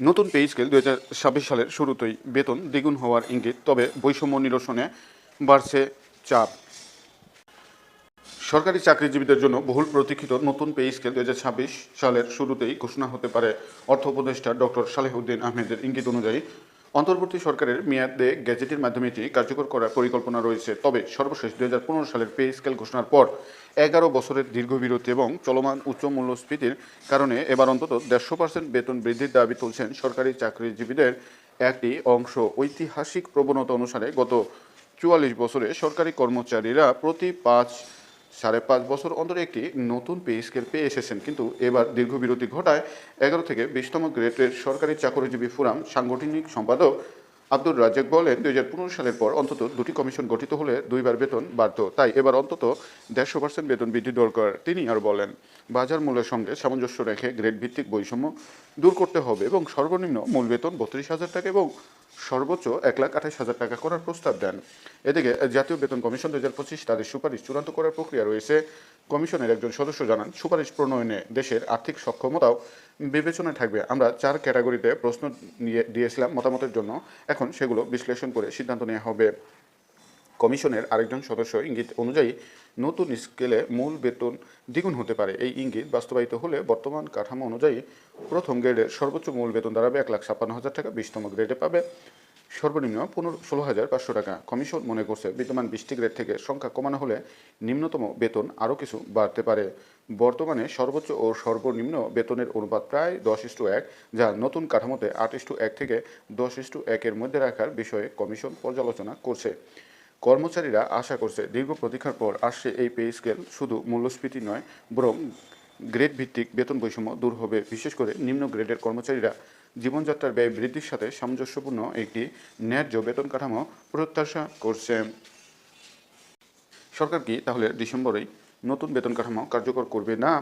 নতুন pay scale দু সালের শুরুতেই বেতন দ্বিগুণ হওয়ার ইঙ্গিত, তবে বৈষম্য নিরসনে বাড়ছে চাপ। সরকারি চাকরিজীবীদের জন্য বহুল প্রতীক্ষিত নতুন পে স্কেল দু সালের শুরুতেই ঘোষণা হতে পারে অর্থ উপদেষ্টা ডক্টর সালেহুদ্দিন আহমেদের ইঙ্গিত অনুযায়ী অন্তর্বর্তী সরকারের মেয়াদে গ্যাজেটের মাধ্যমে এটি কার্যকর করার পরিকল্পনা রয়েছে। তবে সর্বশেষ দুই হাজার পনেরো সালের পে স্কেল ঘোষণার পর এগারো বছরের দীর্ঘ বিরতি এবং চলমান উচ্চ মূল্যস্ফীতির কারণে এবার অন্তত দেড়শো পার্সেন্ট বেতন বৃদ্ধির দাবি তুলছেন সরকারি চাকরিজীবীদের। একটি অংশ ঐতিহাসিক প্রবণতা অনুসারে গত চুয়াল্লিশ বছরে সরকারি কর্মচারীরা প্রতি পাঁচ সাড়ে পাঁচ বছর অন্তরে একটি নতুন পে স্কেল পেয়ে এসেছেন। কিন্তু এবার দীর্ঘ বিরতি ঘটায় এগারো থেকে বিশতম গ্রেডের সরকারি চাকরিজীবী ফোরাম সাংগঠনিক সম্পাদক আব্দুর রাজ্জাক বলেন, দুই হাজার পনেরো সালের পর অন্তত দুটি কমিশন গঠিত হলে দুইবার বেতন বাড়ত। তাই এবার অন্তত দেড়শো পার্সেন্ট বেতন বৃদ্ধি দরকার, তিনি আর বলেন। বাজার মূল্যের সঙ্গে সামঞ্জস্য রেখে গ্রেড ভিত্তিক বৈষম্য দূর করতে হবে এবং সর্বনিম্ন মূল বেতন বত্রিশ হাজার টাকা এবং সর্বোচ্চ এক লাখ আঠাশ হাজার টাকা করার প্রস্তাব দেন। এদিকে জাতীয় বেতন কমিশন দু হাজার পঁচিশ তাদের সুপারিশ চূড়ান্ত করার প্রক্রিয়া রয়েছে। কমিশনের একজন সদস্য জানান, সুপারিশ প্রণয়নে দেশের আর্থিক সক্ষমতাও বিবেচনায় থাকবে। আমরা চার ক্যাটাগরিতে প্রশ্ন নিয়ে দিয়েছিলাম মতামতের জন্য। এখন সেগুলো বিশ্লেষণ করে সিদ্ধান্ত নেওয়া হবে। কমিশনের আরেকজন সদস্য ইঙ্গিত অনুযায়ী নতুন স্কেলে মূল বেতন দ্বিগুণ হতে পারে। এই ইঙ্গিত বাস্তবায়িত হলে বর্তমান কাঠামো অনুযায়ী প্রথম গ্রেডের সর্বোচ্চ মূল বেতন দাঁড়াবে এক লাখ ছাপ্পান্ন হাজার টাকা, বিশতম গ্রেডে পাবে সর্বনিম্ন পনেরো ষোলো হাজার পাঁচশো টাকা। কমিশন মনে করছে বিদ্যমান বিশটি গ্রেড থেকে সংখ্যা কমানো হলে নিম্নতম বেতন আরও কিছু বাড়তে পারে। বর্তমানে সর্বোচ্চ ও সর্বনিম্ন বেতনের অনুপাত প্রায় দশ ইস্টু এক, যা নতুন কাঠামোতে আট ইস্টু এক থেকে দশ ইস্টু একের মধ্যে রাখার বিষয়ে কমিশন পর্যালোচনা করছে। কর্মচারীরা আশা করছে দীর্ঘ প্রতীক্ষার পর আসছে এই পে স্কেল। শুধু মূল্যস্ফীতি নয়, বরং গ্রেড ভিত্তিক বেতন বৈষম্য দূর হবে। বিশেষ করে নিম্ন গ্রেডের কর্মচারীরা জীবনযাত্রার ব্যয় বৃদ্ধির সাথে সামঞ্জস্যপূর্ণ একটি ন্যায্য বেতন কাঠামো প্রত্যাশা করছে। সরকার কি তাহলে ডিসেম্বরেই নতুন বেতন কাঠামো কার্যকর করবে? না,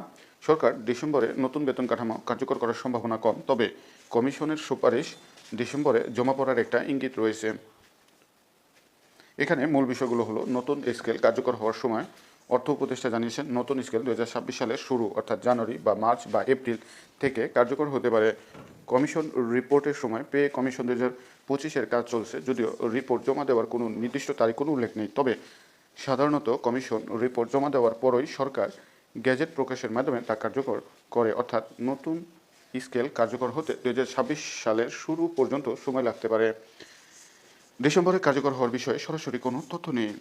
সরকার ডিসেম্বরে নতুন বেতন কাঠামো কার্যকর করার সম্ভাবনা কম। তবে কমিশনের সুপারিশ ডিসেম্বরে জমা পড়ার একটা ইঙ্গিত রয়েছে। এখানে মূল বিষয়গুলো হলো নতুন স্কেল কার্যকর হওয়ার সময় অর্থ উপদেষ্টা জানিয়েছেন, নতুন স্কেল দু হাজার ছাব্বিশ সালের শুরু, অর্থাৎ জানুয়ারি বা মার্চ বা এপ্রিল থেকে কার্যকর হতে পারে। কমিশন রিপোর্টের সময় পে কমিশন দু হাজার পঁচিশের কাজ চলছে, যদিও রিপোর্ট জমা দেওয়ার কোনো নির্দিষ্ট তারিখ, কোনো উল্লেখ নেই। তবে সাধারণত কমিশন রিপোর্ট জমা দেওয়ার পরই সরকার গ্যাজেট প্রকাশের মাধ্যমে তা কার্যকর করে, অর্থাৎ নতুন স্কেল কার্যকর হতে দু হাজার ছাব্বিশ সালের শুরু পর্যন্ত সময় লাগতে পারে। ডিসেম্বরে কার্যকর হওয়ার বিষয়ে সরাসরি কোনো তথ্য নেই।